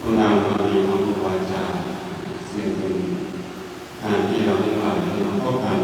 คุณงามความดีของครูอาจารย์เสียงเป็นการที่เราได้มาที่เราพบกัน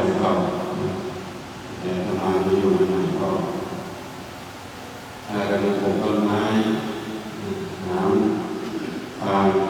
กันเก่าแต่ทำมาไม่อยู่ใหม่ก็พากัาปลูกต้นไม้น้ำฟาง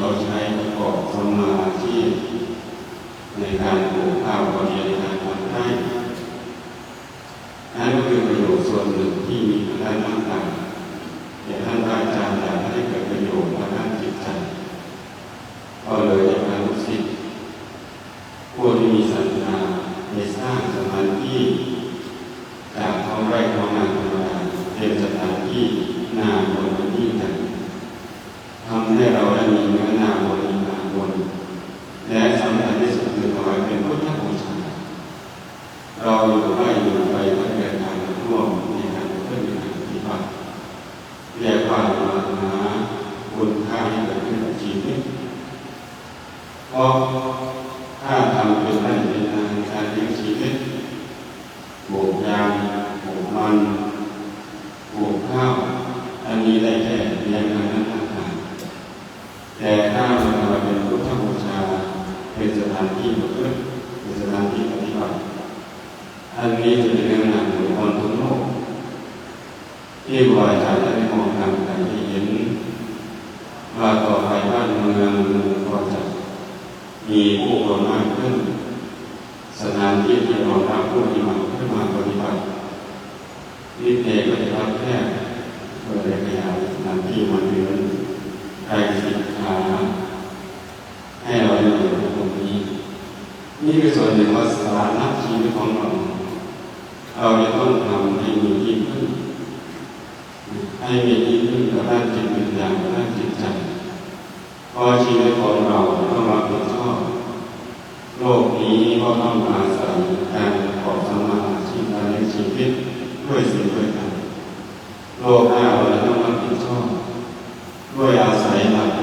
เราใช้ประกอบสมาธิในการปลูกข้าวบริในการทำให้นั่นก็คือประโยชน์ส่วนหนึ่งที่มีทางด้านต่างแต่ท่านอาจานแต่ยากให้เกิดประโยชน์ทางด้านจิตใจก็เลยอยากให้ลูกศิษย์ผู้ที่มีศรัทธา อนปลูข้าวอันนี้ได้แค่เรียนงานนั้นต่างแต่ถ้าเราเป็นพุทธบูชาเป็นสถานที่บุญเป็นสถานที่ปฏิบัติอันนี้จะเป็นงานของคนทั้งโลกที่บ่อยจะได้มองทางกาที่เห็นว่าต่อไปบ้านเมืองก็จะมีผู้คนมากขึ้น สถานที่ที่รองรับผู้ที่มา นิเกก็จะรับแค่เปิดระยะหลัที่มาเดือนใครสินค้าให้เราได้อยู่ตรงนี้ นี่คือส่วนหนึ่งว่าสาระชีวิตของเรา เราจะต้องทำให้มีที่พึ่งให้มีที่พึ่งกับด้านจิตวิญญาณกับด้านจิตใจพอชีวิตของเราต้องรับผิดชอบโลกนี้ก็ต้องอาศัยการประกอบสมาธิการเลี้ชีวิต ด้วยศีลด้วยธรรโลกหน้เราต้องรับผิดชอบด้วยอาศัยหลัก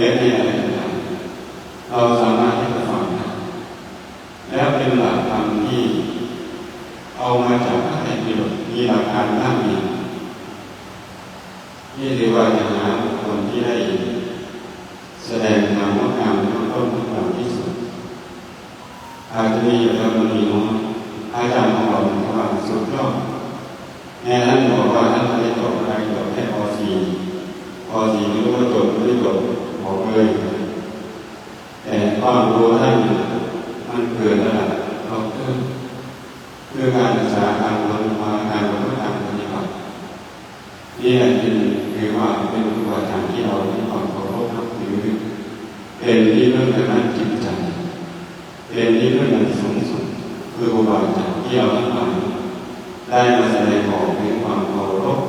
เฟซในอะไรต่างๆเราสามารถที่จะฟังได้แล้วเป็นหลักธรรมที่เอามาจากพระไตรปิฎกมีหลักการตั้งมีนี่เรียกว่าจะหาบุคคลที่ได้ แสดงธรรมว่างามต้นต้นงามที่สุด อาจจะมีอยู่แล้วมันมีน้อยอาจารย์ของเราบอกว่าสุดยอดแม่ท่านบอกว่าท่านไม่ได้จบอะไรจบแค่ป .4 ป .4 ไม่รู้ว่าจบไม่ได้จบบอกเลย แต่ความรู้ท่านมันเกินระดับเราเพิ่มคือการศึกษาการเรียนมาการบริการปฏิบัตินี่แหละจึงคือว่าเป็นครูอาจารย์ที่เราที่ความเคารพนับถือเป็นที่เรื่องทางด้านจิตใจ เป็นที่เรื่องอันสูงสุดคือครูบาอาจารย์ ที่เราทั้งหลายได้มาแสดงออกถึงความเคารพ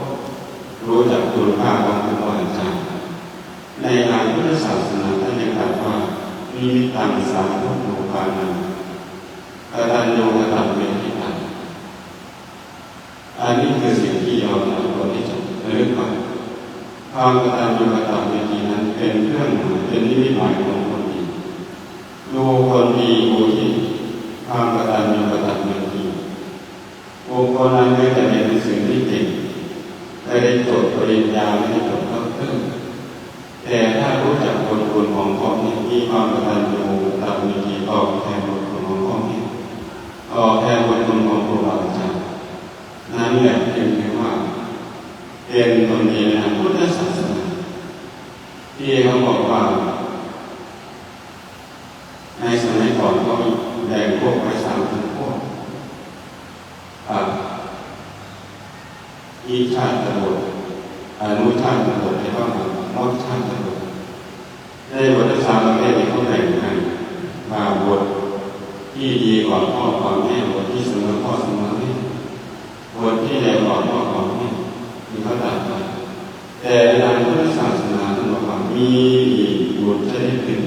รู้จักคุณค่าของครูบาอาจารย์ในทางพุทธศาสนาท่านยังกล่าวว่ามีมิตังสาธุโลกานังกตัญญูกตัมเวทิตังอันนี้คือสิ่งที่เราควรที่จะระลึกไว้ความกตัญญูกตัมเวทีนั้นเป็นเครื่องหมายเป็นนิมิตหมายของคนดีดูคนดีดูที่ความกตัญญูกตัญญูที บุคคลนั้นไม่แต่เรียนหนังสือที่เก่งไม่ได้จบปริญญาไม่ได้จบด็อกเตอร์แต่ถ้ารู้จักบทคุณของพ่อแม่มีความกตัญญูตัญญูทีตอบแทนบทคุณของพ่อแม่ตอบแทนบทคุณของครูบาอาจารย์นั่นแหละจึงเรียกว่าเป็นคนดีในพุทธศาสนาที่เขาบอกว่าในสมัยก่อนก็แบ่งพวกไปสามถึงพวกอ่า อีชาติตลดอนุชาติตลดแล้วก็มดชาติตลดในบทสามประเภทนี้เขาแบ่งกันมาบทที่ดีกว่าพ่อก่อนแม่บทที่เสมอพ่อเสมอแม่บทที่เลวกว่าพ่อก่อนแม่มีเขาตัดไปแต่ในพุทธศาสนาท่านบอกว่ามีอีกบทชนิดหนึ่ง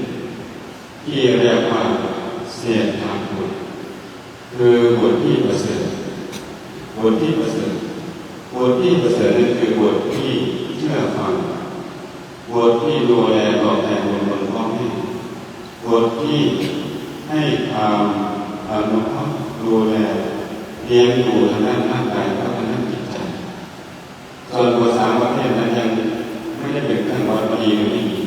ที่เรียกว่าเสียทางบทคือบทที่ประเสริฐบทที่ประ ที่ประเสริฐนั่นคือบทที่เชื่อฟังบทที่ดูแลตอบแทนบนบนพ่อแม่บทที่ให้ความอนุเคราะห์ดูแลเลี้ยงดูทางด้านร่างกายและทางด้านจิตใจส่วนบทสามประเภทนั้นยังไม่ได้เป็นขั้นตอนดีหรือไม่ดี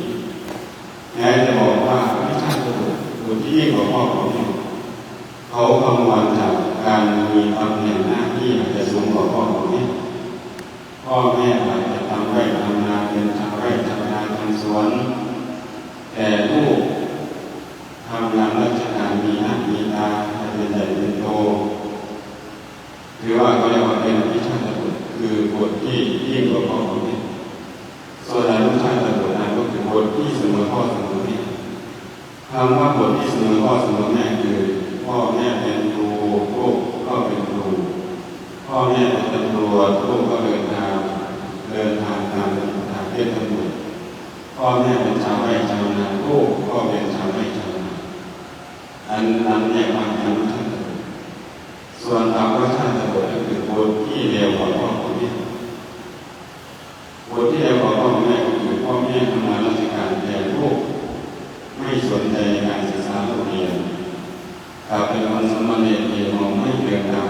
แม้จะบอกว่าไม่ใช่ตัวบุตรที่ยิ่งกว่าพ่อของแม่เขาคำนวณจากการมีตำแหน่งหน้าที่อาจจะสูงกว่าพ่อของแม่ พ่อแม่อาจจะทำไร่ทำนาเป็นชาวไร่ชาวนาทำสวน แต่ลูกทำงานราชการมีหน้ามีตาเป็นใหญ่เป็นโตหรือว่าเขาเรียกว่าเป็นวิชาตบุตรคือบทที่ยิ่งกว่าพ่อของแม่ส่วนอนุชาตบุตรนั้นก็คือบทที่เสมอพ่อเสมอแม่คำว่าบทที่เสมอพ่อเสมอแม่คือ พ่อแม่เป็นครูลูกก็เป็นครูพ่อแม่เป็นตำรวจลูกก็เดินทางเดินทางตามทางเป็นตำรวจพ่อแม่เป็นชาวไร่ชาวนาลูกก็เป็นชาวไร่ชาวนาอันนั้นเรียกว่าอนุชาตบุตรส่วนอาวชาตบุตรก็คือบทที่เร็วกว่าพ่อของแม่บทที่เร็วกว่าพ่อแม่ก็คือพ่อแม่ทำงานราชการแต่ลูกไม่สนใจการศึกษาโรงเรียนกลับเป็นคนสมณเณรเองมองไม่เดินตาม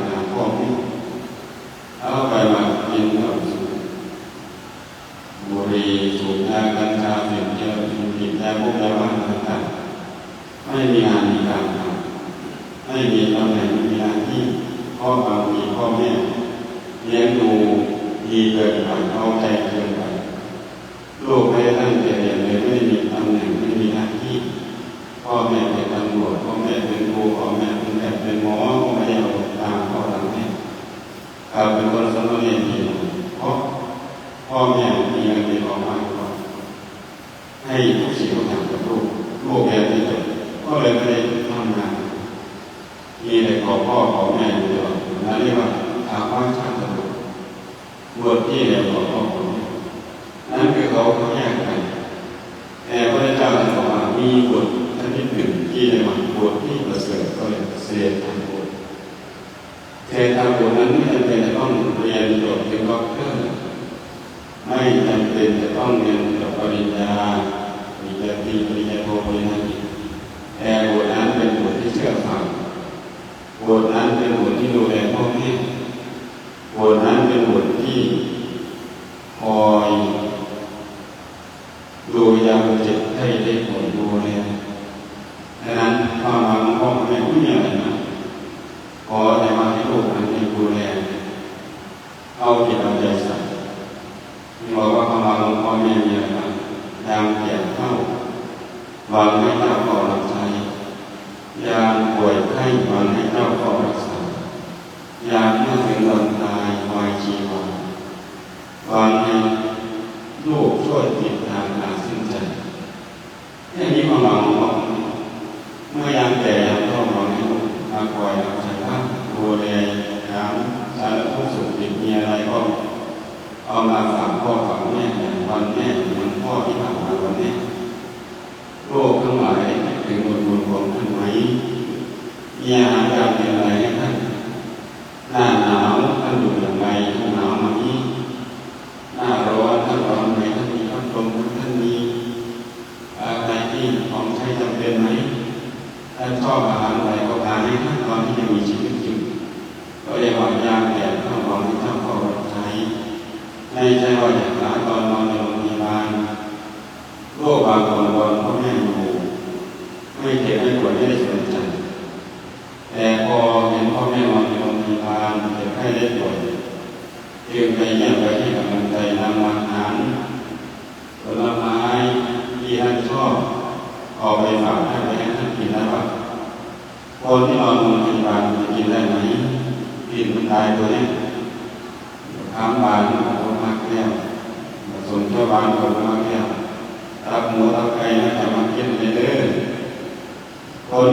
เอาไปมากินเหล้าสูบบุหรี่สูบยากัญชาเสพเยอะสูบผิดแต่พวกแล้วบ้านต่างๆไม่มีงานมีการทำไม่มีตำแหน่งไม่มีหน้าที่พ่อบางทีพ่อแม่เลี้ยงดู ดีเกินไปเอาใจเกินไปลูกไม่ได้ตั้งใจเรียนเลยไม่ได้มีตำแหน่งไม่มีหน้าที่พ่อแม่เป็นตำรวจพ่อแม่เป็นครูพ่อแม่เป็นแพทย์เป็นหมอพ่อไม่เอาตามพ่อตามแม่กลายเป็นคนสมณเณรที่เพราะพ่อแม่มีเงินมีองมากกว่าให้ทุกสิ่งทุกอย่างกับลูกลูกเรียนไม่จบก็เลยไม่ได้ทำงานมีแต่ขอพ่อขอแม่อยู่ตลอดนั่นเรียกว่าถาว่าชาติ ตลอด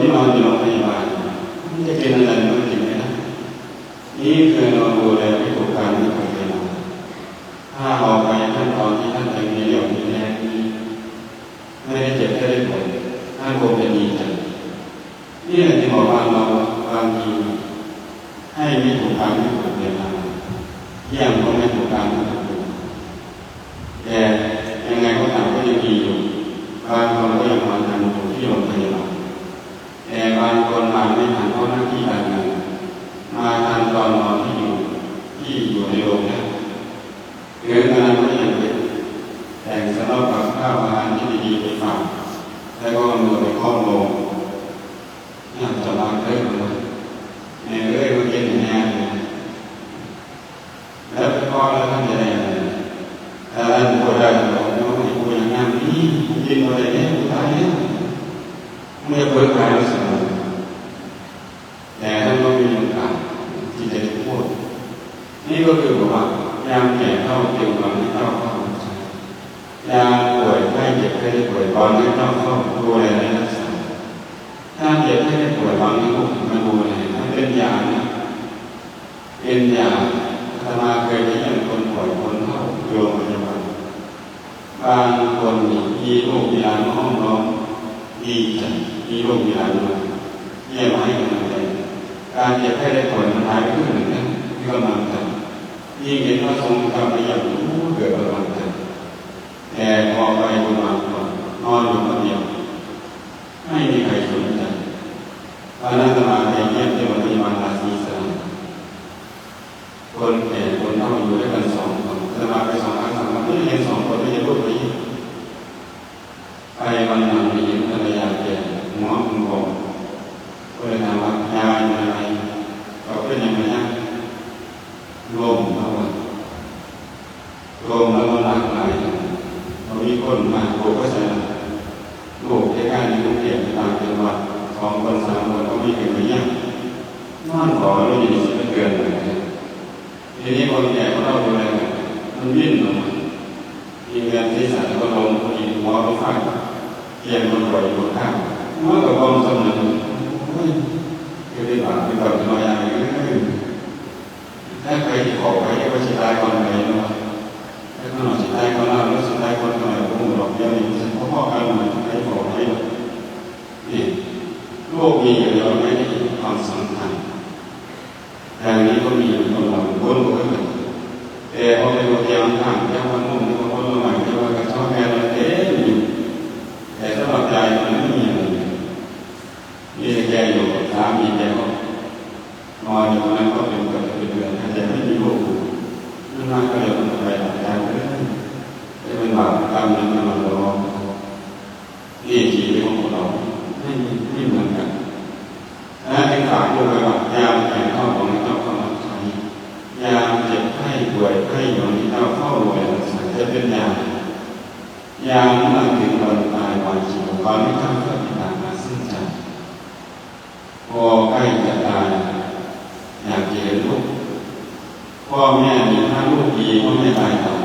ที่นอนอยู่โรงพยาบาลมันจะเป็นอะไรมันกินไม่ได้นี่คือนราดูแล Mereka boleh semua. ไม่มีใครสนใจวันนั้นจะมาไปเยี่ยมที่วันพยาบาลาสีสลัมคนแก่คนเฒ่าอยู่ด้วยกันสองคนจะมาไปสองครั้งสามครั้งก็ยังสอง cái gì khổ cái cái sự tai con này nó cái nó sự tai con nào nó sự tai con này cũng một lòng gia đình không có cái này cái khổ đấy thì โลกมีอยู่แล้วไม่ได้ความสำคัญแต่นี้ก็มีอยู่ตลอดบนโลกแต่เอาไปโยนยามห่างแค่วัน ท่านก็ติดามมาซึ่งใจพอใกล้จะตายอยากเห็นลูกพ่อแม่มีท่าลูกดีก็ไม่ตายต่อ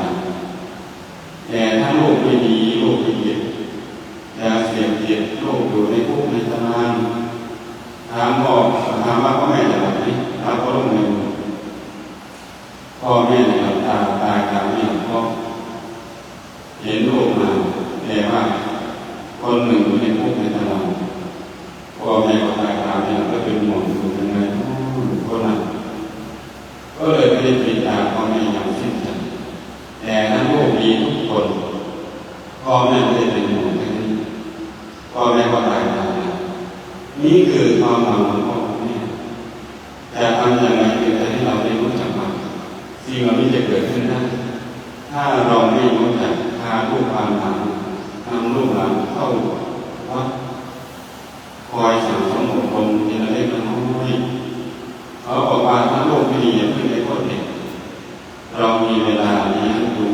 สิ่งเหล่านี้จะเกิดขึ้นได้ ถ้าเราไม่รู้จักพาผู้พานลานนำลูกหลานเข้าวัดคอยสั่งสมุบรมทีละเล็กน้อยเขาบอกว่าถ้าลูกไม่ดีอย่าเพิ่งไปโทษเด็กเรามีเวลาเลี้ยงดู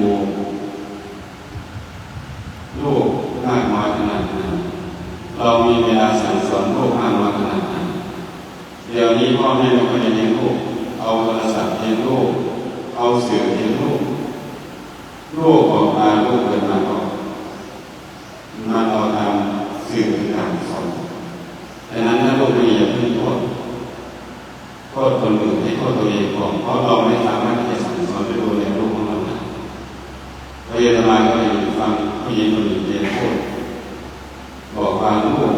ลูกมากน้อยขนาดไหนเรามีเวลาสั่งสอนลูกมากน้อยขนาดไหนเดี๋ยวนี้พ่อแม่ไม่ค่อยเลี้ยงลูกเอาโทรศัพท์เลี้ยงลูก เอาเสือเห็นลูกลูกออกมาลูกเดินมาออกมาเอาตามสื่อต่างสอนดังนั้นถ้าลูกไม่อยากพึ่งโทษโทษคนอื่นให้โทษตัวเองก่อนเพราะเราไม่สามารถที่จะสั่งสอนไปดูแลลูกของเราได้พระเยซูมาก็เลยฟังผู้หญิงคนหนึ่งเรียนโทษบอกว่าลูก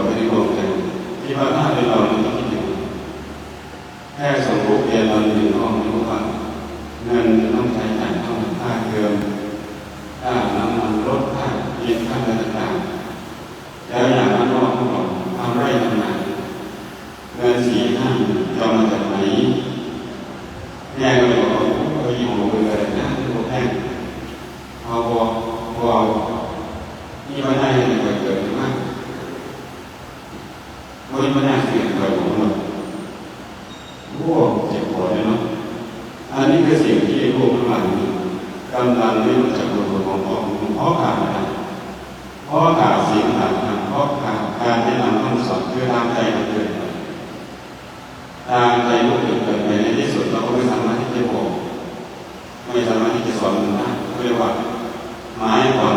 คนไม่ได้รวมกันที่พระธาตุเราเนี่ยต้องคิดแค่สองโรงเดียวเราหนึ่งห้องรู้ว่าเงินต้องใช้จ่ายต้องค่าเทอมค่าน้ำมันรถค่าเรีนค่าอะไรต่างๆแล้วอย่างนั้นนอกของเราทำไรทำนาเงินสี่ห้าจะมาจากไหน ไม่สามารถที่จะสอนได้เรียกว่าไม้ก่อน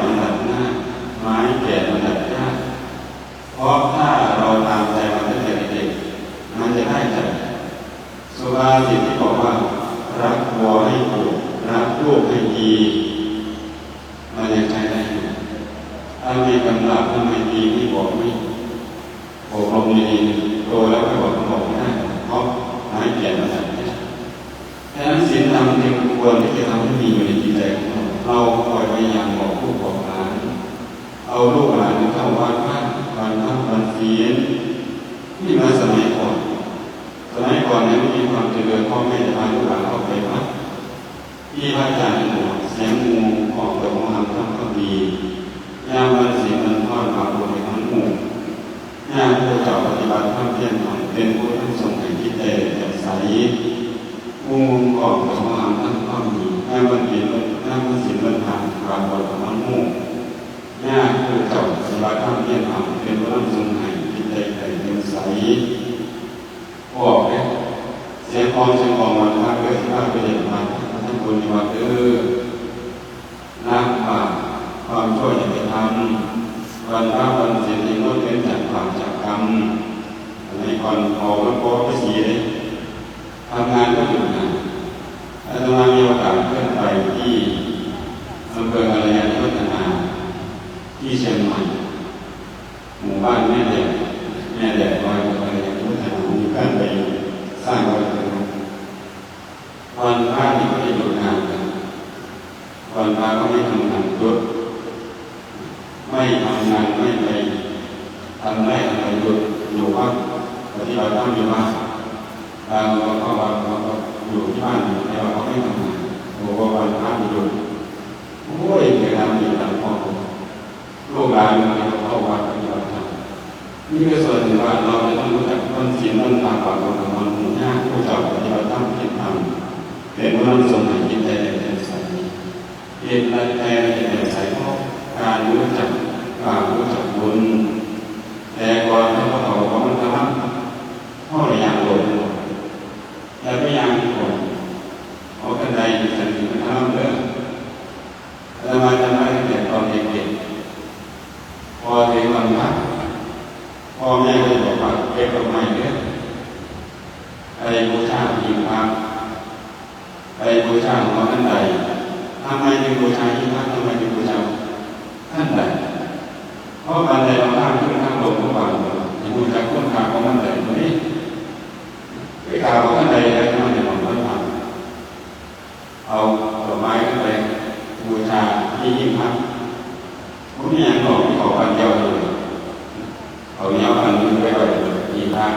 ผู้เจ้าปฏิบัติธรรมเพียรทำเป็นผู้ทั้งทรงแห่งที่ใจแจ่ใสมุมกอบของมหาท่านก็มีแม่วันเห็นแม่วันสินวันทางปรากฏของมันมุ่งแม่คือเจ้าปฏิบัติธรรมเพียรทำเป็นผู้ทั้งทรงแห่งที่ใจแจ่มใสบอกเนี่ยเสียงคองเสียงคองวันพระเกิดที่พระไปเด็ดมาท่านบุญวัดเออน้ำป่าความช่วยจะไปทำวันพระวันศีลนี้ก็เป็นจากความจา กกรรมในก่อนออกแล้วก็ไปสีเลยทำงานก็หยุดงานอาตมามีโอกาสเพื่อนไปที่อำเภออะไรยพัฒนาที่เชียงใหม่หมู่บ้านแม่แดดแม่แดดลอยอะไรพัฒนามีเพื่อนไปสร้างวัดวันพระนี่ก็ได้หยุดงานกันวันพระก็ไม่ทำงานหยุดไม่ทำงานไม่ไป ทำได้อะไรหยุดอยู่วัดปฏิบัติธรรมอยู่บ้านบางวันก็วันเราก็อยู่ที่บ้านแต่ว่าเขาไม่ทำงานโอ้โหวันพระหยุดโอ้ยเกิดทำดีทำพ่อลูกหลานเราเข้าวัดปฏิบัติธรรมนี่คือส่วนหนึ่งว่าเราจะต้องรู้จักต้นศีลต้นตามปากของมันหมู่ห้าผู้เจ้าปฏิบัติธรรมที่ทำเป็นผู้นำส่งให้จิตใจแจ่มใสเย็นใจแจ่มใสเพราะการรู้จักความรู้จักบุญ แต่ก่อนที่เขาบอกว่ามันทำพ่ออยากหลงแล้วไม่อยากหลงเอากันใดสันติมันทำเรื่องแล้วมาจะมาตั้งแต่ตอนเด็กๆพอถึงวันพักพ่อแม่ก็จะบอกว่าเก็บดอกไม้เยอะไปบูชาหิ้งพระไปบูชาหัวกันใดทำไมถึงบูชาหิ้งพระทำไมถึงบูชาท่านใดเพราะการใดเราทุกวัน อย่างคุณจะคุ้นค่าของมันใดตรงนี้ไปกล่าวของท่านใดอะไรที่มันจะมันไม่ทำเอาดอกไม้ขึ้นไปบูชาที่ยิ่งพักผมไม่อยากหลอกที่เขาปันเดียวเลยเอาเนี้ยปันไปไว้ยิ่งพัก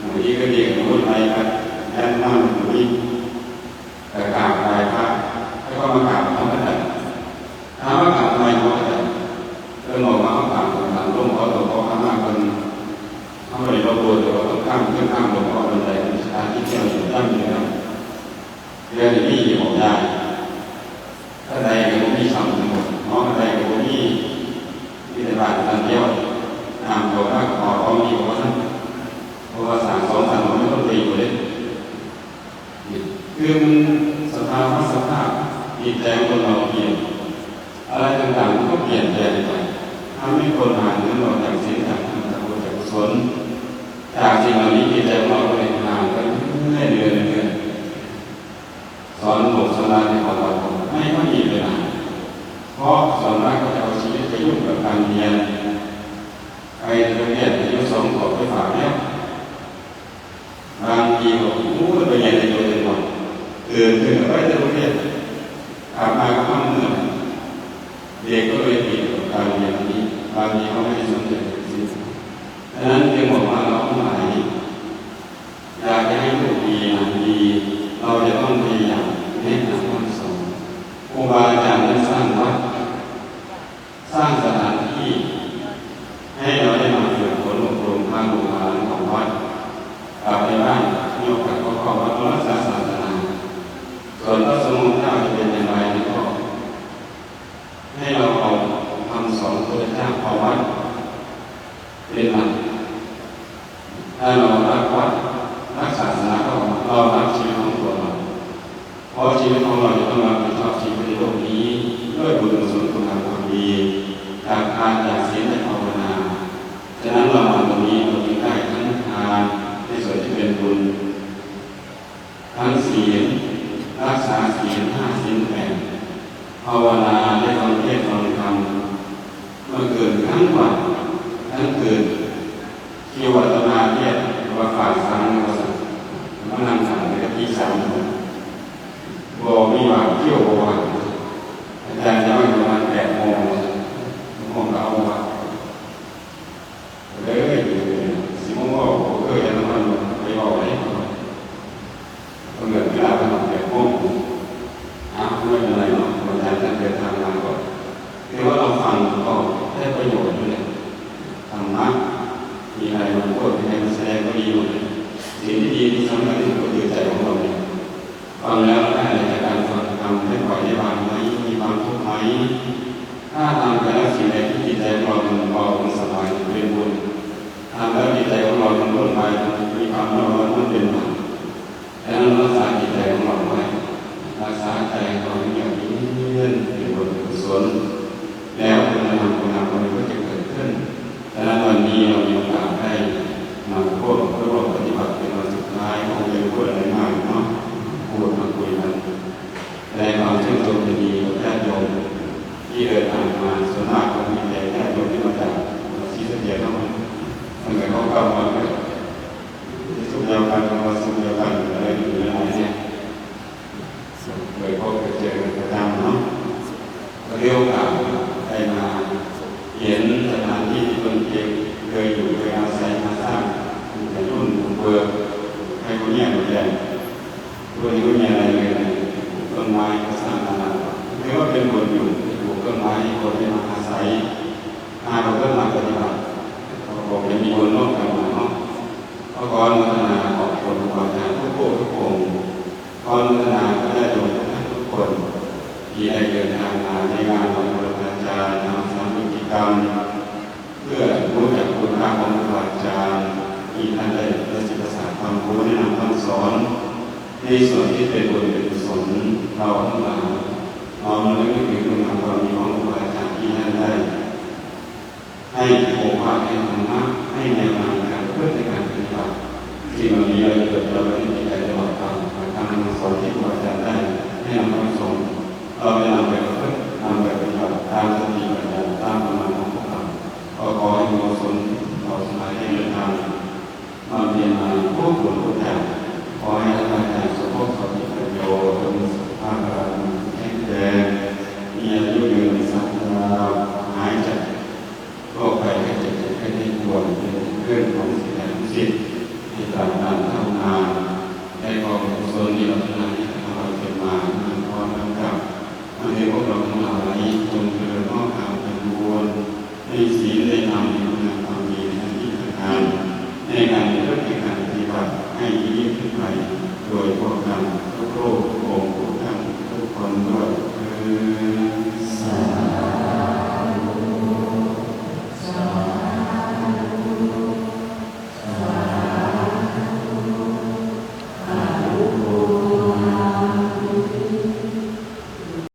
หมูยี่ก็ดีหมูไปกันแอนนั่งหมูยี่แต่กราบลายพระแล้วก็มากราบ เรื่องนี้อยู่ของยายถ้าใดก็มีสองทั้งหมดน้องใดก็มีที่ในบ้านท่านเที่ยวตามตัวถ้าขอเขามีบอกว่าท่านเพราะว่าสามสองสามไม่ต้องตีอยู่เลยคือมันสภาวะสภาพจิตใจคนเราเปลี่ยน อะไรต่างๆมันก็เปลี่ยนแปลงไปทำให้คนห่างเหินออกจากสิ่งต่างๆจากบุญจากกุศลจากสิ่งเหล่านี้จิตใจของเราก็เลยห่างกันเรื่อยๆเรื่อยๆสอนบทสอนรามในของเราไม่ค่อยมีเวลาเพราะส่วนมากก็จะเอาชีวิตไปยุ่งกับการเรียนไปเรียนอายุสองขวบไปฝากแล้วบางทีก็มู้ไปเรียนในตัวเองหมดตื่นขึ้นก็ไปจะเรียนกลับมาก็ห้ามเมื่อย เด็กก็เลยติดกับการเรียนนี้บางทีเขาไม่ได้สนใจสิ่งดังนั้นจึงบอกว่าเราทั้งหลายอยาก จะให้ลูกดีนะดี เราจะต้องพยายามแนะนำคำสอนครูบาอาจารย์ได้สร้างวัดสร้างสถานที่ ให้เราได้มาฝึกฝนอบรมทางบุญหลานของวัดกลับไปบ้านมีโอกาสก็เข้าวัดรักษาศาสนาส่วนพระสงฆ์เจ้าจะเป็นอย่างไรก็ ให้เราเอาคำสอนพระเจ้าภาวัดเป็นหลักถ้าเรารักวัดรักศาสนาก็เรารักชีวิตของตัวเราเพราะชีวิตของเราจะต้องรับผิดชอบชีวิตในโลกนี้ด้วยบุญกุศลคุณงามความดีจากทานจากศีลและภาวนาฉะนั้นเรามาตรงนี้เราจึงได้ทั้งทานในส่วนที่เป็นบุญทั้งศีลรักษาศีลห้าศีลแปด ภาวนาได้ฟังเทศฟังธรรมมื่อเกินทั้งวันทั้งคืนที่วัฒนาเทศว่าฝ่ายสามว่าสังมานั่งสั่งในกะทิสามบ่มีหวังเที่ยว มีความร้อนมันเป็นหวัดแล้วรักษาจิตใจของเราไว้รักษาใจของเราอย่างนี้เรื่อยๆเป็นบนกุศลแล้วคุณธรรมคุณธรรมก็จะเกิดขึ้นแต่นั้นวันนี้เราอยู่